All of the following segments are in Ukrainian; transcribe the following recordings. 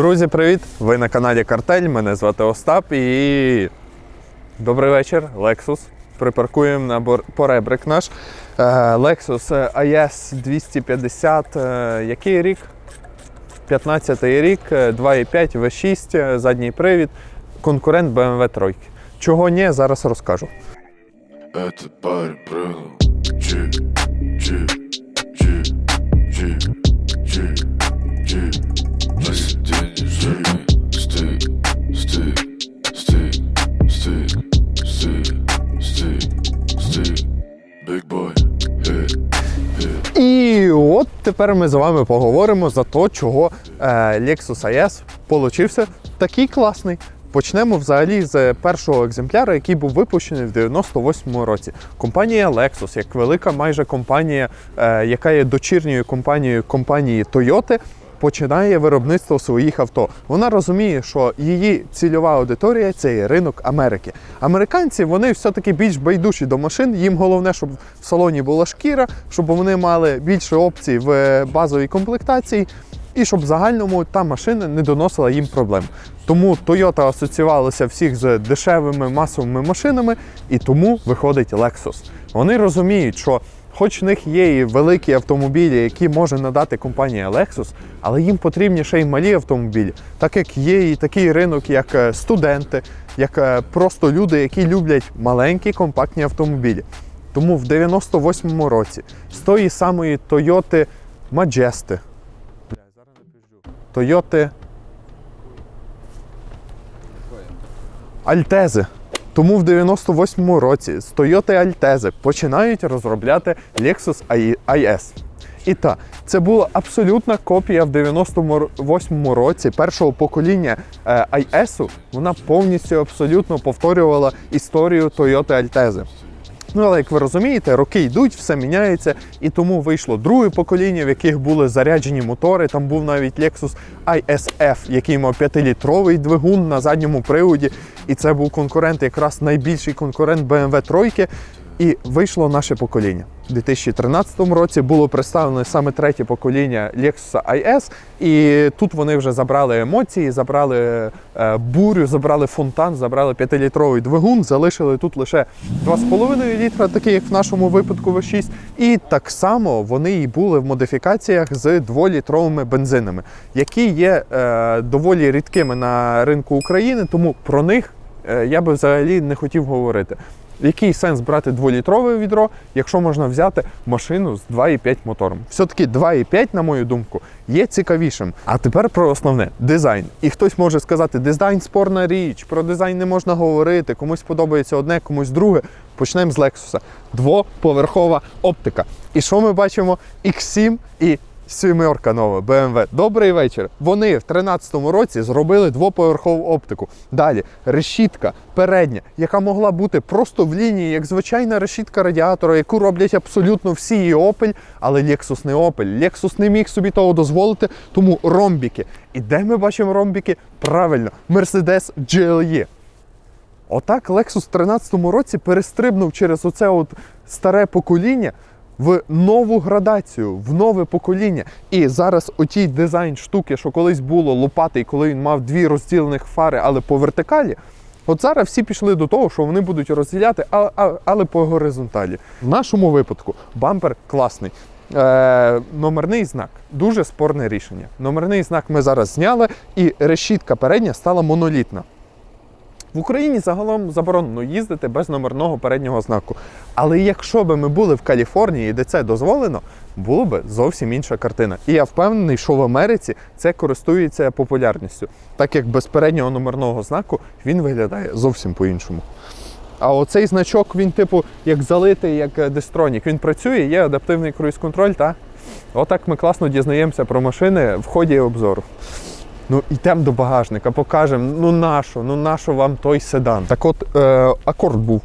Друзі, привіт! Ви на каналі Картель. Мене звати Остап і добрий вечір, Lexus. Припаркуємо на бор- поребрик наш. Е, Lexus IS 250. е, Який рік? 15-й рік, е, 2,5 V6, е, задній привід, конкурент BMW 3. Чого ні, зараз розкажу. Чи, чи, чи, чи, чи. І от тепер ми з вами поговоримо за те, чого е, Lexus IS получився такий класний. Почнемо взагалі з першого екземпляра, який був випущений в 98-му році. Компанія Lexus, як велика майже компанія, е, яка є дочірньою компанією компанії Toyota, починає виробництво своїх авто. Вона розуміє, що її цільова аудиторія це є ринок Америки. Американці вони все-таки більш байдужі до машин. Їм головне, щоб в салоні була шкіра, щоб вони мали більше опцій в базовій комплектації. І щоб в загальному та машина не доносила їм проблем. Тому Toyota асоціювалася всіх з дешевими масовими машинами, і тому виходить Lexus. Вони розуміють, що хоч в них є і великі автомобілі, які може надати компанія Lexus, але їм потрібні ще й малі автомобілі, так як є і такий ринок, як е, студенти, як е, просто люди, які люблять маленькі компактні автомобілі. Тому в 98-му році з тої самої Toyota Majesty, Toyota Альтези. Тому в 98-му році з Toyota Альтези починають розробляти Lexus IS. І та, це була абсолютна копія в 98-му році першого покоління е, IS. Вона повністю абсолютно повторювала історію Toyota Альтези. Ну, але як ви розумієте, роки йдуть, все міняється, і тому вийшло друге покоління, в яких були заряджені мотори. Там був навіть Lexus ISF, який мав 5-літровий двигун на задньому приводі. І це був конкурент, якраз найбільший конкурент BMW 3. І вийшло наше покоління. У 2013 році було представлено саме третє покоління Lexus IS, і тут вони вже забрали емоції, забрали е, бурю, забрали фонтан, забрали 5-літровий двигун, залишили тут лише 2,5 літра, такий як в нашому випадку V6. І так само вони і були в модифікаціях з 2-літровими бензинами, які є е, доволі рідкими на ринку України, тому про них е, я би взагалі не хотів говорити. Який сенс брати 2-літрове відро, якщо можна взяти машину з 2,5 мотором? Все-таки 2,5, на мою думку, є цікавішим. А тепер про основне дизайн. І хтось може сказати, дизайн спорна річ, про дизайн не можна говорити, комусь подобається одне, комусь друге. Почнемо з Lexus. Двоповерхова оптика. І що ми бачимо? X7 і Сімерка нова BMW. Добрий вечір. Вони в 2013 році зробили двоповерхову оптику. Далі решітка передня, яка могла бути просто в лінії, як звичайна решітка радіатора, яку роблять абсолютно всі і Opel, але Lexus не Opel. Lexus не міг собі того дозволити, тому ромбіки. І де ми бачимо ромбіки? Правильно, Mercedes GLE. Отак Lexus в 2013 році перестрибнув через оце от старе покоління в нову градацію, в нове покоління. І зараз отій дизайн штуки, що колись було лопатий, коли він мав дві розділених фари, але по вертикалі. От зараз всі пішли до того, що вони будуть розділяти, але по горизонталі. В нашому випадку бампер класний. Е, номерний знак дуже спорне рішення. Номерний знак ми зараз зняли, і решітка передня стала монолітна. В Україні загалом заборонено їздити без номерного переднього знаку. Але якщо би ми були в Каліфорнії, де це дозволено, було б зовсім інша картина. І я впевнений, що в Америці це користується популярністю, так як без переднього номерного знаку він виглядає зовсім по-іншому. А оцей значок, він, типу, як залитий, як е, дестронік. Він працює, є адаптивний круїз-контроль, та отак ми класно дізнаємося про машини в ході обзору. Ну, йдемо до багажника, покажемо, ну нащо, ну нащо вам той седан. Так от, е, акорд був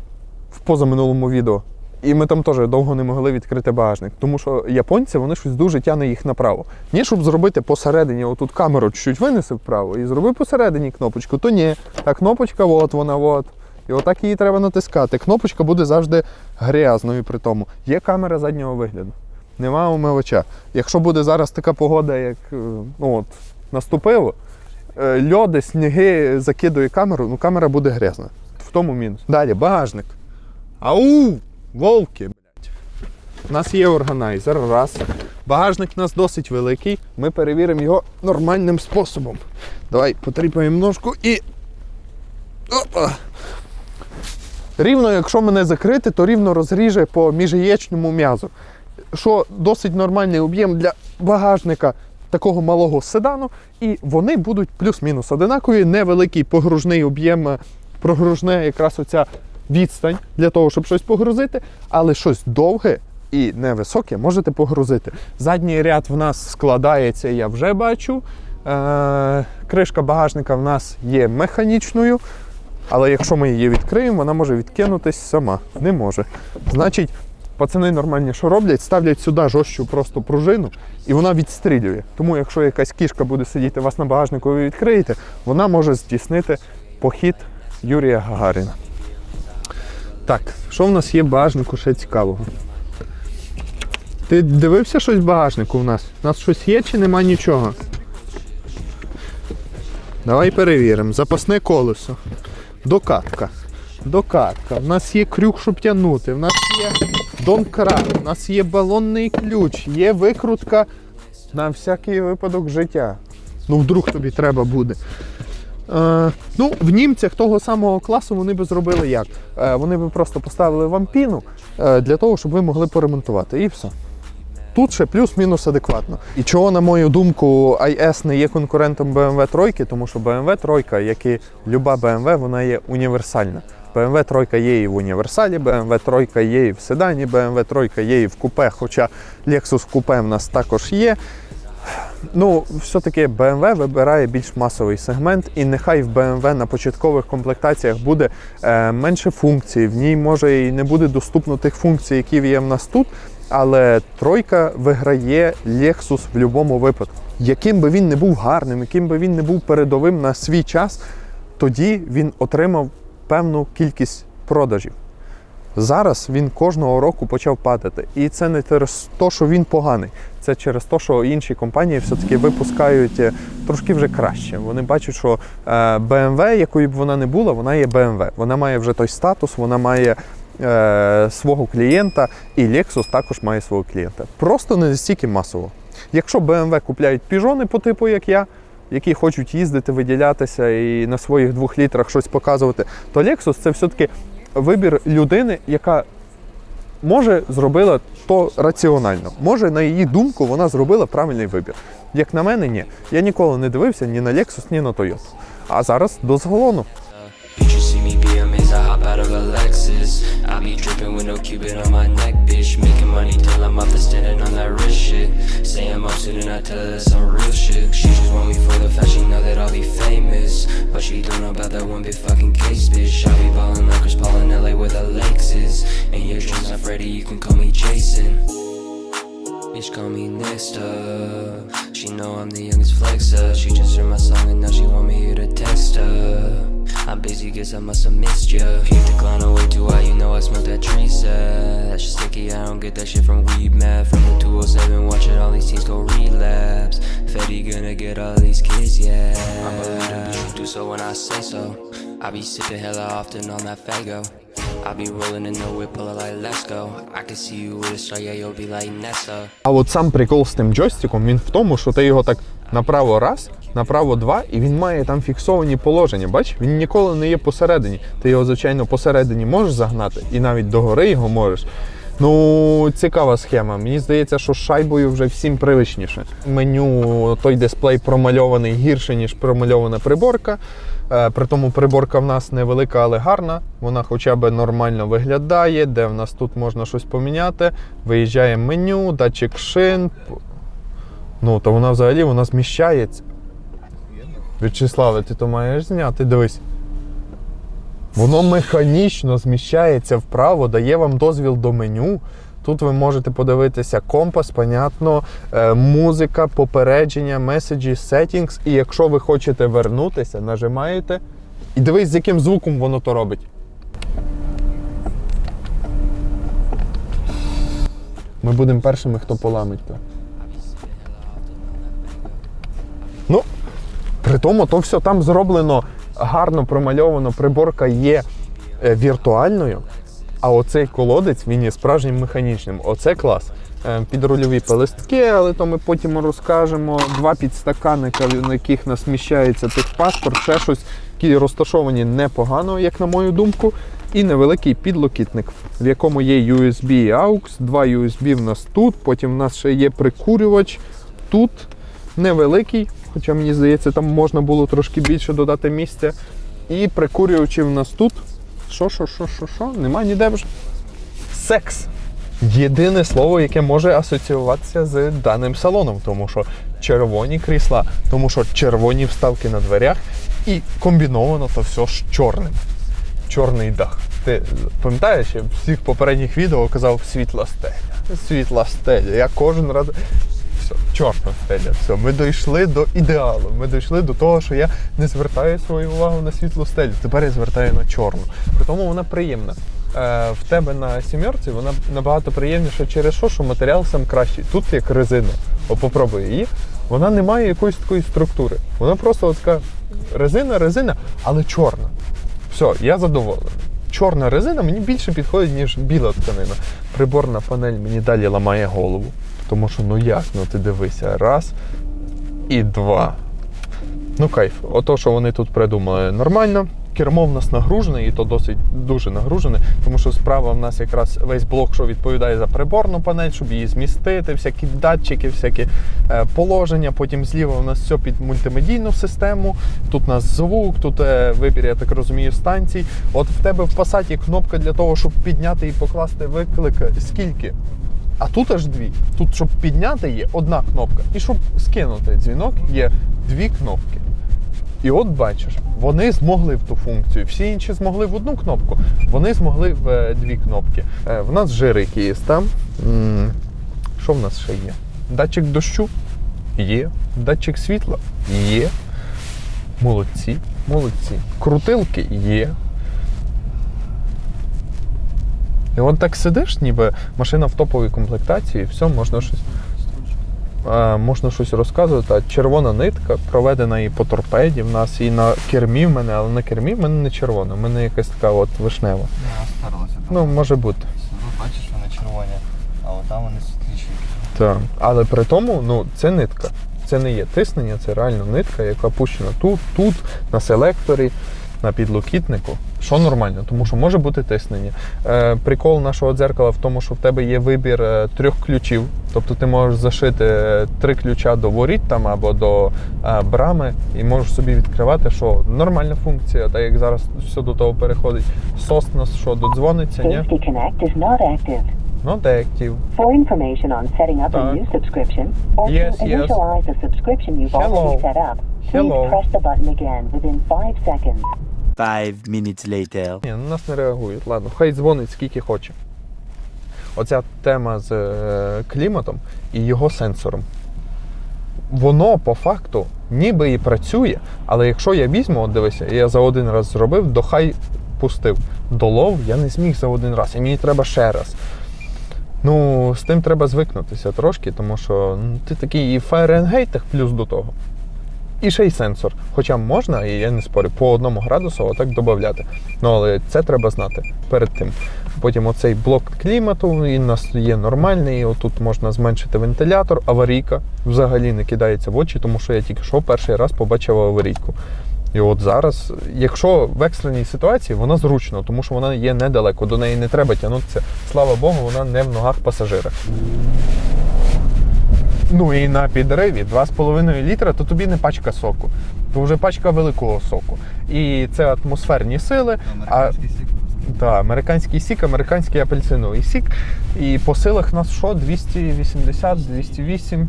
в позаминулому відео. І ми там теж довго не могли відкрити багажник, тому що японці вони щось дуже тягне їх направо. Ні, щоб зробити посередині, отут камеру чуть-чуть винеси вправо і зроби посередині кнопочку, то ні. А кнопочка, от вона, от. І отак її треба натискати. Кнопочка буде завжди грязною при тому. Є камера заднього вигляду. Нема умивача. Якщо буде зараз така погода, як е, ну, от, наступило, е, льоди, сніги закидує камеру, ну камера буде грязна. В тому мінус. Далі, багажник. Ау! Вовки, блядь. У нас є органайзер, раз. Багажник у нас досить великий. Ми перевіримо його нормальним способом. Давай потріпаємо ножку і. Опа. Рівно, якщо мене закрити, то рівно розріже по міжяєчному м'язу. Що досить нормальний об'єм для багажника такого малого седану, і вони будуть плюс-мінус одинакові, невеликий погружний об'єм, е, прогружне якраз оця відстань для того, щоб щось погрузити, але щось довге і невисоке можете погрузити. Задній ряд в нас складається, я вже бачу. Е- кришка багажника в нас є механічною. Але якщо ми її відкриємо, вона може відкинутись сама. Не може. Значить, пацани нормальні, що роблять, ставлять сюди жорстчу просто пружину, і вона відстрілює. Тому якщо якась кішка буде сидіти у вас на багажнику, ви відкриєте, вона може здійснити похід Юрія Гагаріна. Так, що в нас є в багажнику ще цікавого? Ти дивився щось в багажнику в нас? У нас щось є чи нема нічого? Давай перевіримо. Запасне колесо. Докатка. Докатка. У нас є крюк, щоб тягнути. У нас є донкрат, у нас є балонний ключ, є викрутка на всякий випадок життя. Ну, вдруг тобі треба буде. Е, ну, в німцях того самого класу вони би зробили як? Е, вони би просто поставили вам піну е, для того, щоб ви могли поремонтувати. І все. Тут ще плюс-мінус адекватно. І чого, на мою думку, IS не є конкурентом BMW 3, тому що BMW 3, як і люба BMW, вона є універсальна. BMW 3 є і в універсалі, BMW 3 є і в седані, BMW 3 є і в купе, хоча Lexus купе в нас також є. Ну, все-таки BMW вибирає більш масовий сегмент, і нехай в BMW на початкових комплектаціях буде е, менше функцій, в ній може і не буде доступно тих функцій, які є в нас тут. Але тройка виграє Lexus в будь-якому випадку. Яким би він не був гарним, яким би він не був передовим на свій час, тоді він отримав певну кількість продажів. Зараз він кожного року почав падати. І це не через те, що він поганий. Це через те, що інші компанії все-таки випускають е, трошки вже краще. Вони бачать, що е, BMW, якою б вона не була, вона є BMW. Вона має вже той статус, вона має е, свого клієнта, і Lexus також має свого клієнта. Просто не настільки масово. Якщо BMW купляють піжони по типу, як я, які хочуть їздити, виділятися і на своїх двох літрах щось показувати, то Lexus це все-таки вибір людини, яка може зробила то раціонально. Може, на її думку, вона зробила правильний вибір. Як на мене, ні. Я ніколи не дивився ні на Lexus, ні на Toyota. А зараз до зголону. A Lexus. I be dripping with no cupid on my neck, bitch. Making money till I'm off the standing on that wrist shit. Say I'm up soon and I tell her that's some real shit. She just want me for the fact she know that I'll be famous. But she don't know about that one big fucking case, bitch. I be ballin' like Chris Paul in LA with a Lexus. And your dreams not Freddy, you can call me Jason. Bitch call me Nesta. She know I'm the youngest flexer. She just heard my song and now she want me here to text her. I'm busy, guess I must have missed ya. Keep the clown away too high, you know I smell that tree set. That shit sticky, I don't get that shit from weed mad. From the 207, watching all these teens go relapse. Fetty gonna get all these kids, yeah. I'm a leader, but you do so when I say so. I be sipping hella often on that Fago. I be rolling in the whip, pulling like let's go. I can see you with a star, yeah, you'll be like Nessa. А от сам прикол з тим джойстиком, він в тому, що ти його так направо раз, направо два, і він має там фіксовані положення. Бач, він ніколи не є посередині. Ти його, звичайно, посередині можеш загнати, і навіть догори його можеш. Ну, цікава схема. Мені здається, що з шайбою вже всім привичніше. Меню той дисплей промальований гірше, ніж промальована приборка. Е, При тому приборка в нас невелика, але гарна. Вона хоча б нормально виглядає, де в нас тут можна щось поміняти. Виїжджає меню, датчик шин. Ну, то вона взагалі вона зміщається. В'ячеславе, ти то маєш зняти, дивись. Воно механічно зміщається вправо, дає вам дозвіл до меню. Тут ви можете подивитися компас, понятно, е, музика, попередження, меседжі, settings. І якщо ви хочете вернутися, нажимаєте. І дивись, з яким звуком воно то робить. Ми будемо першими, хто поламить то. Ну, в При тому, то все там зроблено гарно промальовано, приборка є е, віртуальною, а оцей колодець він є справжнім механічним. Оце клас. Е, Підрульові пелестки, але то ми потім розкажемо. Два підстаканника, на яких нас вміщається техпаспорт, ще щось, які розташовані непогано, як на мою думку. І невеликий підлокітник, в якому є USB і AUX, два USB в нас тут, потім в нас ще є прикурювач тут невеликий, хоча мені здається, там можна було трошки більше додати місця. І прикурювачі в нас тут. Що, що, що, що, що? Нема ніде вже. Секс. Єдине слово, яке може асоціюватися з даним салоном, тому що червоні крісла, тому що червоні вставки на дверях, і комбіновано то все з чорним. Чорний дах. Ти пам'ятаєш, я в всіх попередніх відео казав світла стеля. Світла стеля. Я кожен раз. Все, чорна стеля. Все, ми дійшли до ідеалу. Ми дійшли до того, що я не звертаю свою увагу на світлу стелю. Тепер я звертаю на чорну. При тому вона приємна. Е, в тебе на сімерці вона набагато приємніша через що, що матеріал сам кращий. Тут як резина. О, попробуй її. Вона не має якоїсь такої структури. Вона просто така резина, резина, але чорна. Все, я задоволений. Чорна резина мені більше підходить, ніж біла тканина. Приборна панель мені далі ламає голову. Тому що ну як, ну ти дивися, раз і два. Ну кайф. Ото, що вони тут придумали, нормально. Кермо в нас нагружене, і то досить дуже нагружене, тому що справа в нас якраз весь блок, що відповідає за приборну панель, щоб її змістити, всякі датчики, всякі е, положення. Потім зліва у нас все під мультимедійну систему. Тут у нас звук, тут е, вибір, я так розумію, станцій. От в тебе в пасаті кнопка для того, щоб підняти і покласти виклик. Скільки? А тут аж дві. Тут, щоб підняти, є одна кнопка. І щоб скинути дзвінок, є дві кнопки. І от бачиш, вони змогли в ту функцію. Всі інші змогли в одну кнопку, вони змогли в е, дві кнопки. Е, в нас жирики є там. Що в нас ще є? Датчик дощу є. Датчик світла є. Молодці, молодці. Крутилки є. І от так сидиш, ніби машина в топовій комплектації, і все, можна щось. е, Можна щось розказувати. А червона нитка проведена і по торпеді в нас, і на кермі в мене, але на кермі в мене не червона, в мене якась така от вишнева. Не старлося там. Ну, може бути. Тут бачиш, вони червоні, а от там вони світліші. Так. Але при тому, ну, це нитка. Це не є тиснення, це реально нитка, яка пущена тут, тут, на селекторі, на підлокітнику. Що нормально, тому що може бути тиснення. Е, прикол нашого дзеркала в тому, що в тебе є вибір е, трьох ключів. Тобто ти можеш зашити е, три ключа до воріт там або до е, брами, і можеш собі відкривати, що нормальна функція, так як зараз все до того переходить. Сос нас що додзвониться, ні? Not active. Ну. For information on setting up a new subscription or Yes, to yes. a subscription you've Hello. already set up, please Hello. press the button again within 5 seconds. Five minutes later. Ні, на нас не реагують. Ладно, хай дзвонить скільки хоче. Оця тема з е, кліматом і його сенсором. Воно по факту ніби і працює, але якщо я візьму, от дивися, я за один раз зробив, до хай пустив. До лов я не зміг за один раз, і мені треба ще раз. Ну, з тим треба звикнутися трошки, тому що ну, ти такий і в Фаренгейтах плюс до того. І ще й сенсор. Хоча можна, і я не спорю, по одному градусу отак додати. Ну, але це треба знати перед тим. Потім оцей блок клімату, він у нас є нормальний. Отут можна зменшити вентилятор, аварійка взагалі не кидається в очі, тому що я тільки що перший раз побачив аварійку. І от зараз, якщо в екстреній ситуації, вона зручно, тому що вона є недалеко, до неї не треба тягнутися. Слава Богу, вона не в ногах пасажира. Ну і на підриві 2,5 літра, то тобі не пачка соку, то вже пачка великого соку. І це атмосферні сили. А, Американський сік. та, американський сік, американський апельсиновий сік. І по силах нас що? 280, 208,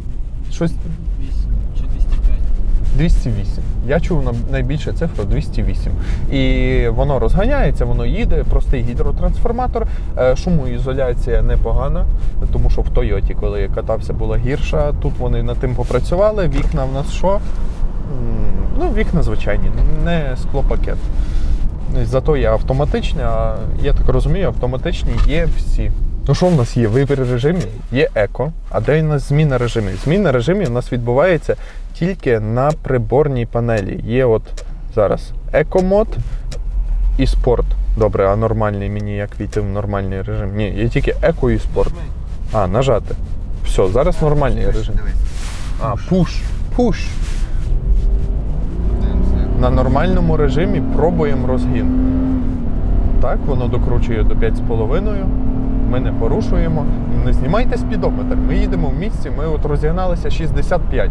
щось 208. Я чув на- найбільше цифру 208. І воно розганяється, воно їде, простий гідротрансформатор. Е, Шумоізоляція непогана, тому що в Тойоті, коли я катався, була гірша. Тут вони над тим попрацювали. Вікна в нас що? Ну, вікна звичайні, не склопакет. Зато є автоматичні, а я так розумію, автоматичні є всі. Ну що в нас є? Вибір режимів, є еко. А де у нас зміна режимів? Зміна режимів у нас відбувається тільки на приборній панелі. Є от зараз еко-мод і спорт. Добре, а нормальний мені як війти в нормальний режим? Ні, є тільки еко і спорт. А, нажати. Все, зараз нормальний режим. А, пуш. Пуш. На нормальному режимі пробуємо розгін. Так, воно докручує до 5,5. Ми не порушуємо. Не знімайте спідометр. Ми їдемо в місці, ми от розігналися 65.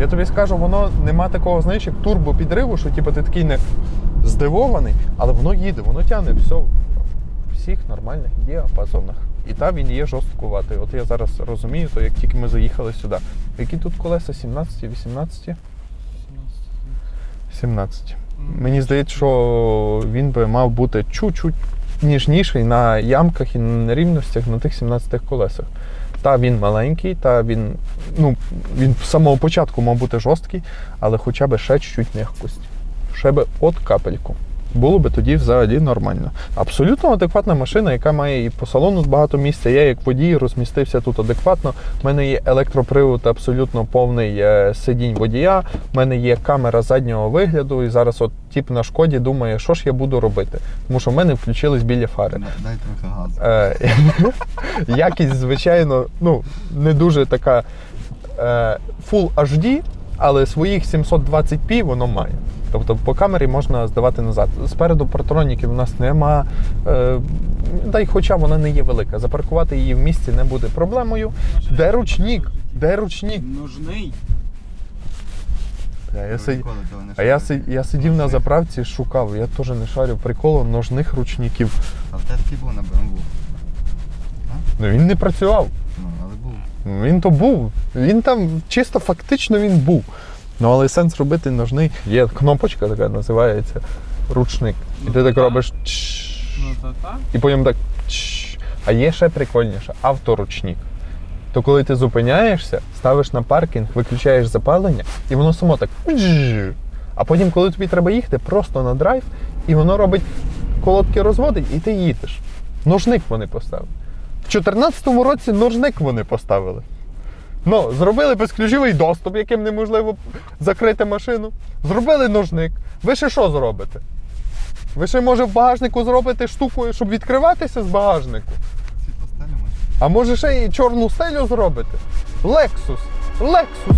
Я тобі скажу, воно нема такого, знаєш, як турбопідриву, що типу, ти такий не здивований, але воно їде, воно тягне все в всіх нормальних діапазонах. І та він є жорсткуватий. От я зараз розумію, то як тільки ми заїхали сюди. Які тут колеса? 17, 18? 17. Мені здається, що він би мав бути чуть-чуть ніжніший на ямках і на нерівностях на тих 17 колесах. Та він маленький, та він, ну, він з самого початку мав бути жорсткий, але хоча б ще чуть-чуть м'якості. Ще би от капельку. Було би тоді взагалі нормально. Абсолютно адекватна машина, яка має і по салону багато місця. Я як водій розмістився тут адекватно. У мене є електропривод абсолютно повний е, сидінь водія. У мене є камера заднього вигляду, і зараз от тіп на шкоді думає, що ж я буду робити. Тому що в мене включились біля фари. Дай трохи газу. Е, якість, звичайно, ну, не дуже така е, Full HD, але своїх 720p воно має. Тобто по камері можна здавати назад. Спереду партроніків у нас нема. Е, та й хоча вона не є велика. Запаркувати її в місці не буде проблемою. Де ручник? Де ручник? Нужний. Бля, Я, сид... А я, шукав. я сидів на заправці, шукав, я теж не шарю приколу ножних ручників. А в тебе був на BMW. Ну він не працював. Ну, але був. Він то був. Він там чисто фактично він був. Ну але сенс робити ножний. Є кнопочка така, називається ручник. І Ну, ти так так. робиш Ну і потім так. А є ще прикольніше авторучник. То коли ти зупиняєшся, ставиш на паркінг, виключаєш запалення, і воно само так. А потім, коли тобі треба їхати, просто на драйв, і воно робить колодки розводить, і ти їдеш. Ножник вони поставили. В 2014 році ножник вони поставили. Ну, зробили безключовий доступ, яким неможливо закрити машину. Зробили ножник. Ви ще що зробите? Ви ще, може, в багажнику зробите штуку, щоб відкриватися з багажнику. А може ще і чорну стелю зробите? Лексус! Lexus!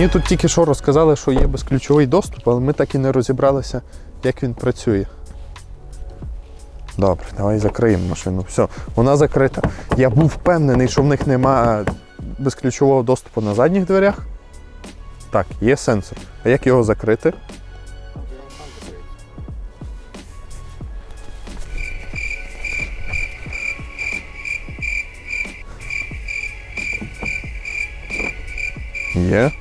Мені тут тільки що розказали, що є безключовий доступ, але ми так і не розібралися, як він працює. Добре, давай закриємо машину. Все, вона закрита. Я був впевнений, що в них немає безключового доступу на задніх дверях. Так, є сенсор. А як його закрити? Є.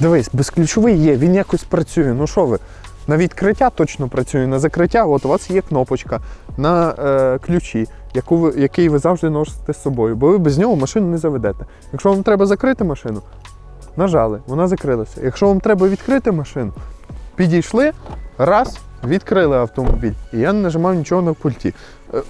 Дивись, безключовий є, він якось працює. Ну що ви? На відкриття точно працює, на закриття, от у вас є кнопочка на е, ключі, яку ви, який ви завжди носите з собою, бо ви без нього машину не заведете. Якщо вам треба закрити машину, нажали, вона закрилася. Якщо вам треба відкрити машину, підійшли, раз, відкрили автомобіль. І я не нажимав нічого на пульті.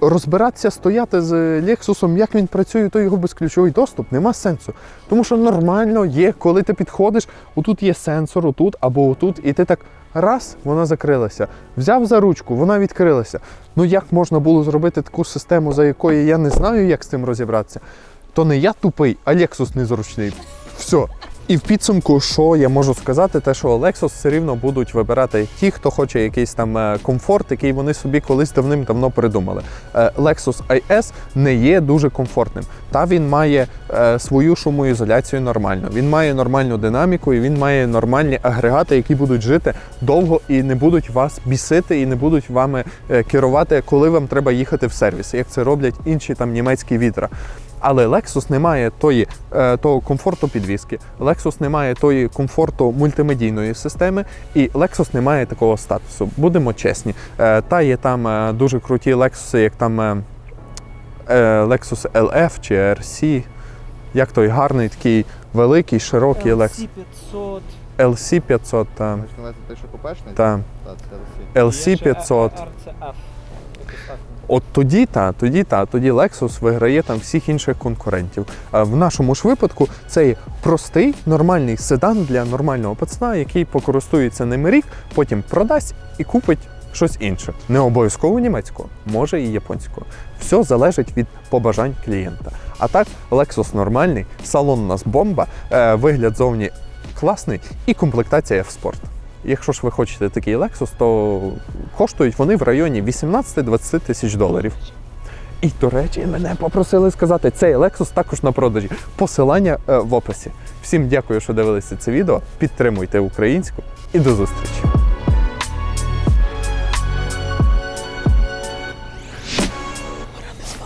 Розбиратися, стояти з Lexus, як він працює, то його безключовий доступ, нема сенсу. Тому що нормально є, коли ти підходиш, отут є сенсор, отут або отут, і ти так раз, вона закрилася. Взяв за ручку, вона відкрилася. Ну як можна було зробити таку систему, за якою я не знаю, як з цим розібратися, то не я тупий, а Lexus незручний. Все. І в підсумку, що я можу сказати, те, що Lexus все рівно будуть вибирати ті, хто хоче якийсь там е, комфорт, який вони собі колись давним-давно придумали. Е, Lexus IS не є дуже комфортним. Та він має е, свою шумоізоляцію нормально. Він має нормальну динаміку і він має нормальні агрегати, які будуть жити довго і не будуть вас бісити, і не будуть вами керувати, коли вам треба їхати в сервіс, як це роблять інші там німецькі вітра. Але Lexus не має тої, е, того комфорту підвіски, Lexus не має тої комфорту мультимедійної системи, і Lexus не має такого статусу. Будемо чесні. Е, Та є там е, дуже круті Lexus, як там е, е, Lexus LF чи RC, як той гарний, такий великий, широкий Lexus. 500. LC 500 та, Маєш на що купешний? та Так. LC 500. От тоді та, тоді та, тоді Lexus виграє там всіх інших конкурентів. В нашому ж випадку це є простий нормальний седан для нормального пацана, який покористується ним рік, потім продасть і купить щось інше. Не обов'язково німецького, може і японського. Все залежить від побажань клієнта. А так, Lexus нормальний, салон у нас бомба, е, вигляд зовні класний і комплектація в спорт. Якщо ж ви хочете такий Lexus, то коштують вони в районі 18-20 тисяч доларів. І, до речі, мене попросили сказати, цей Lexus також на продажі. Посилання е, в описі. Всім дякую, що дивилися це відео. Підтримуйте українську і до зустрічі!